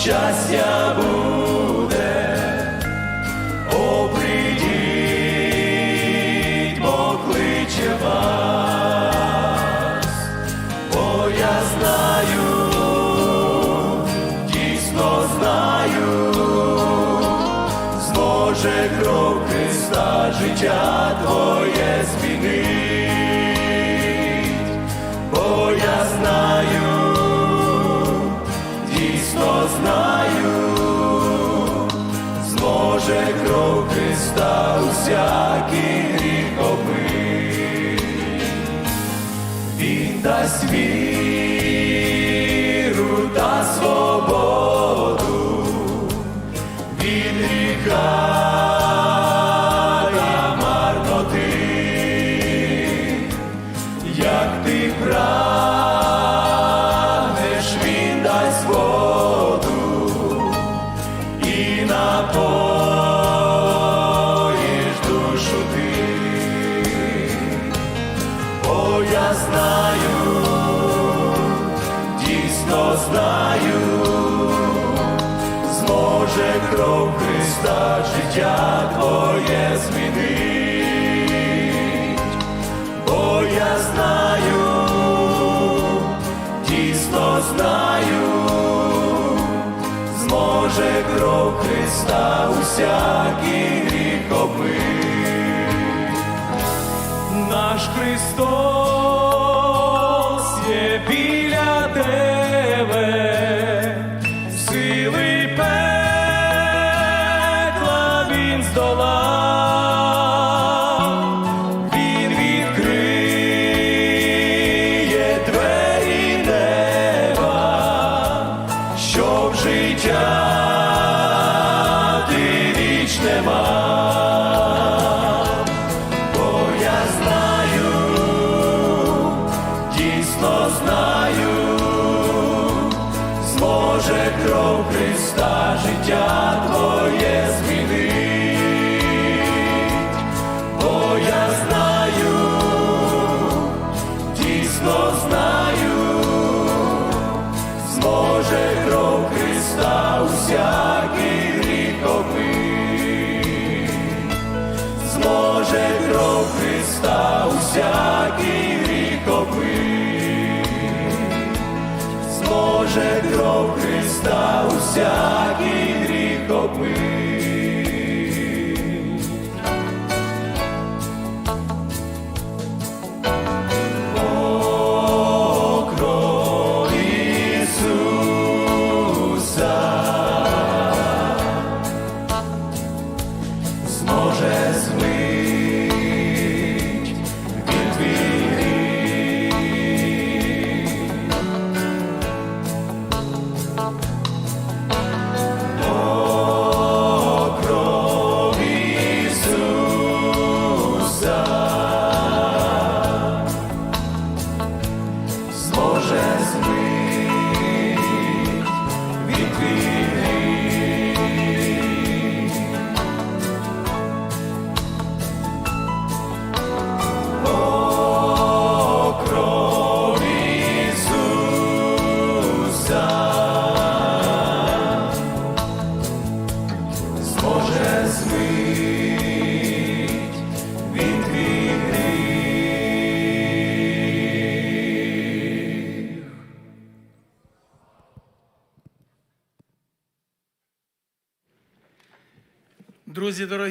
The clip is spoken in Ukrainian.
Щастя буде, О, прийдіть, бо кличе вас, бо я знаю, дійсно знаю, зможе кров Христа життя твоє змінить, Христа усякий гріх омить. Він дасть віру та свободу від гріха та марноти, як ти прагнеш, знаю, зможе кров Христа життя твоє змінить, бо я знаю, дійсно знаю, зможе кров Христа усякий гріх омить наш Христос є життя ти вічне мав. Бо я знаю, дійсно знаю, зможе кров Христа життя твоє змінить, бо я знаю, дійсно знаю, зможе кров Христа усякий гріх омить зможе кров Христа усякий гріх омить. зможе Друзі дорогі.